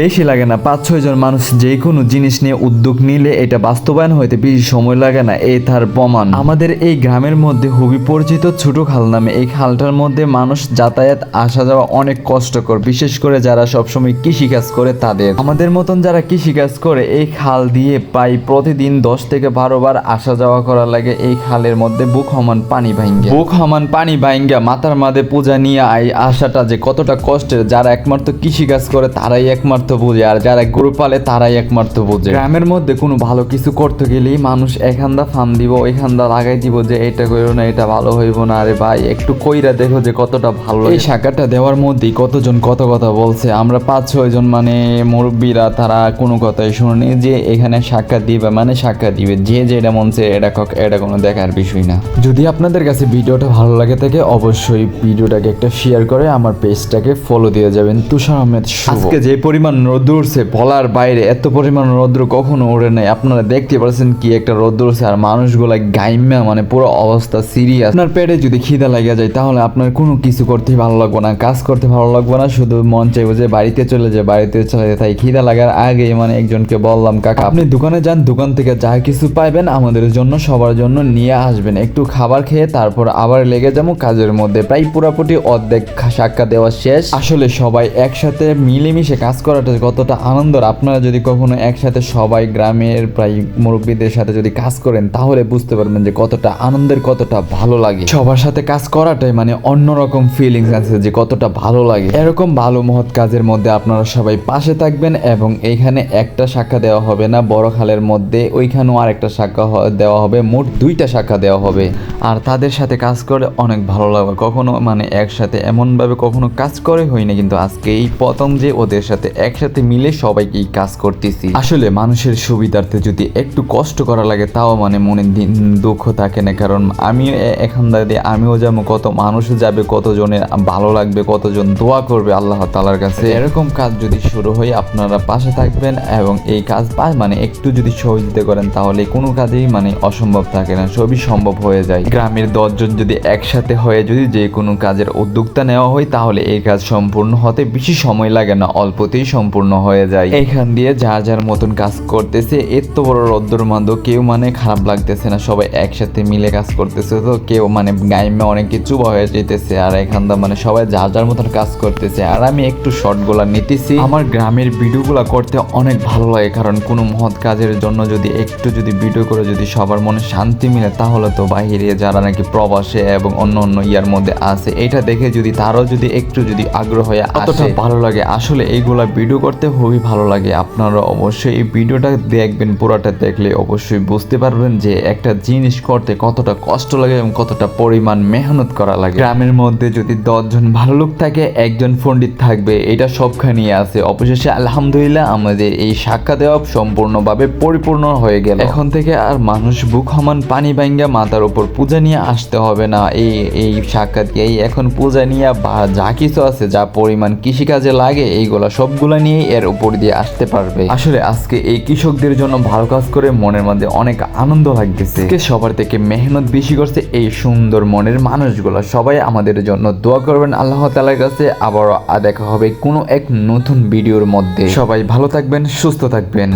বেশি লাগে না। পাঁচ, ছয় জন মানুষ যে কোনো জিনিস নিয়ে উদ্যোগ নিলে এটা বাস্তবায়ন হইতে বেশি সময় লাগে না এই তার প্রমাণ। আমাদের এই গ্রামের মধ্যে খুবই পরিচিত ছোট খাল নামে এই খালটার মধ্যে মানুষ যাতায়াত, আসা যাওয়া অনেক কষ্টকর, বিশেষ করে যারা সবসময় কৃষিকাজ করে তাদের। আমাদের মতন যারা কৃষিকাজ করে, এই খাল দিয়ে প্রায় প্রতিদিন দশ থেকে বারো বার আসা যাওয়া করা লাগে এই খালের মধ্যে বুক হমান পানি ভাঙ্গে বুক হমান পানি ভাঙ্গা মাথার মাঝে পূজা নিয়ে আসাটা যে কতটা কষ্টের, যারা একমাত্র কৃষিকাজ করে তারাই একমাত্র বুঝে আর যারা গরু পালে তারাই একমাত্র বুঝে। গ্রামের মধ্যে কোনো ভালো কিছু করতে গেলেই মানুষ এখানদা ফার্ম দিব ওইখানদা লাগাই দিব যে এটা করো না এটা ভালো হইব না। আরে ভাই একটু কইরা দেখো যে কতটা ভালো এই শাখাটা দেওয়ার মধ্যেই কতজন কত কথা বলছে। আমরা পাঁচ ছয় জন মানে মুরব্বীরা তারা কোনো কথাই শুনি যে এখানে সাক্ষাৎ দিবে মানে সাক্ষাৎ দিবে। যে যেটা মন চায় এটা কক- এটা কোনো দেখার বিষয় না। যদি আপনাদের কাছে ভিডিওটা ভালো লাগে থাকে অবশ্যই ভিডিওটাকে একটা শেয়ার করে আমার পেজটাকে ফলো দিয়ে যাবেন। তুষার আহমেদ আজকে যে পরিমাণ রোদ্র উঠছে বলার বাইরে, এত পরিমাণ রৌদ্র কখনো ওঠে নাই। আপনারা দেখতে পাচ্ছেন কি একটা রৌদ্র উঠছে আর মানুষগুলা গাইমা মানে পুরো অবস্থা সিরিয়াস। আপনার পেটে যদি খিদা লাগা যায়, তাহলে আপনার কোনো কিছু করতে ভালো লাগবে না, কাজ করতে ভালো লাগবে না, শুধু মন চাইব যে বাড়িতে চলে যায় বাড়িতে চলে যায় তাই খিদা লাগার আগে মানে একজনকে বললাম, কাকা, আপনি দোকানে যান, দোকান থেকে যা কিছু পাইবেন আমাদের জন্য, সবার জন্য নিয়ে আসবেন। একটু খাবার খেয়ে তারপর আবার লেগে যাব, কাজের মধ্যে। প্রায় পুরাপুরি অর্ধেক সাক্ষা দেওয়া শেষ। আসলে সবাই একসাথে মিলেমিশে কাজ করাটা কতটা আনন্দর। আপনারা যদি কখনো একসাথে সবাই গ্রামের প্রায় মুরব্বীদের সাথে যদি কাজ করেন, তাহলে বুঝতে পারবেন যে কতটা আনন্দের, কতটা ভালো লাগে। সবার সাথে কাজ করাটাই মানে অন্যরকম ফিলিংস আছে যে কতটা ভালো লাগে। এরকম ভালো মহৎ কাজের মধ্যে আপনারা সবাই পাশে থাকবেন এবং এইখানে একটা শাখা দেওয়া হবে না, বড় খালের মধ্যে ওইখানেও আরেকটা শাখা হ- দেওয়া হবে, মোট দুইটা শাখা দেওয়া হবে। আর তাদের সাথে কাজ করে অনেক ভালো লাগবে। কখনো মানে একসাথে এমনভাবে কখনো কাজ করে হয়নি, কিন্তু আজকে এই প্রথম যে ওদের সাথে একসাথে মিলে সবাইকে এই কাজ করতেছি। আসলে মানুষের সুবিধার্থে যদি একটু কষ্ট করা লাগে, তাও মানে মনে দুঃখ থাকে না। কারণ আমি এখান দিয়ে আমিও যাব কত মানুষ যাবে কতজনের ভালো লাগবে, কতজন দোয়া করবে আল্লাহ তালার কাছে। এরকম কাজ যদি শুরু হয়, আপনারা পাশে থাকবেন এবং এই কাজ মানে একটু যদি সহযোগিতা করেন, তাহলে কোনো কাজেই মানে অসম্ভব থাকে না, সবই সম্ভব হয়ে যায়। গ্রামের দশজন যদি একসাথে হয়ে যদি যে কোনো কাজের উদ্যোক্তা নেওয়া হয়, তাহলে এই কাজ সম্পূর্ণ হতে বেশি সময় লাগে না, অল্পতেই সম্পূর্ণ হয়ে যায়। এখান দিয়ে যার যার মতন কাজ করতেছে এত বড় রদ্দর মান্দ কেউ মানে খারাপ লাগতেছে না সবাই একসাথে মিলে কাজ করতেছে তো কেউ মানে গাইমে অনেক কিছু হয়ে যেতেছে আর এখান দা মানে সবাই যার যার মতন কাজ করতেছে। আর আমি একটু শর্টগুলা নিতেছি। আমার গ্রামের ভিডিওগুলা করতে অনেক ভালো লাগে কারণ কোনো মহৎ কাজের জন্য যদি একটু যদি ভিডিও করে যদি সবার মনে শান্তি মিলে তাহলে তো বাইরে যারা নাকি প্রবাসে এবং অন্য অন্য ইয়ার মধ্যে আছে এটা দেখে যদি তারও যদি একটু যদি আগ্রহ হয়ে ভালো লাগে। আসলে এইগুলা ভিডিও করতে খুবই ভালো লাগে। আপনারা অবশ্যই এই ভিডিওটা দেখবেন, পুরোটা দেখলে অবশ্যই বুঝতে পারবেন যে একটা জিনিস করতে কতটা কষ্ট লাগে এবং কতটা পরিমাণ মেহনত করা লাগে। গ্রামের মধ্যে যদি দশজন ভালো লোক থাকে, একজন পণ্ডিত থাকবে, এটা সবখানেই আছে। অবশেষে আলহামদুলিল্লাহ আমাদের এই সাক্ষা দেওয়া সম্পূর্ণভাবে পরিপূর্ণ হয়ে গেল। এখন থেকে আর মানুষ বুক সমান পানি ভাঙ্গা মাথার উপর পূজা নিয়ে আসতে হবে না। এই এই সাক্ষাৎ এই এখন পূজা নিয়ে বা যা কিছু আছে, যা পরিমাণ কৃষিকাজে লাগে, এইগুলা সবগুলা নিয়ে এর উপর দিয়ে আসতে পারবে। আসলে আজকে এই কৃষকদের জন্য ভালো কাজ করে মনের মধ্যে অনেক আনন্দ লাগতেছে সবার থেকে মেহনত বেশি করছে এই সুন্দর মনের মানুষগুলো। সবাই আমাদের জন্য দোয়া করবেন আল্লাহ তালার কাছে। আবারও দেখা হবে কোনো এক নতুন ভিডিওর মধ্যে। সবাই ভালো থাকবেন, সুস্থ থাকবেন।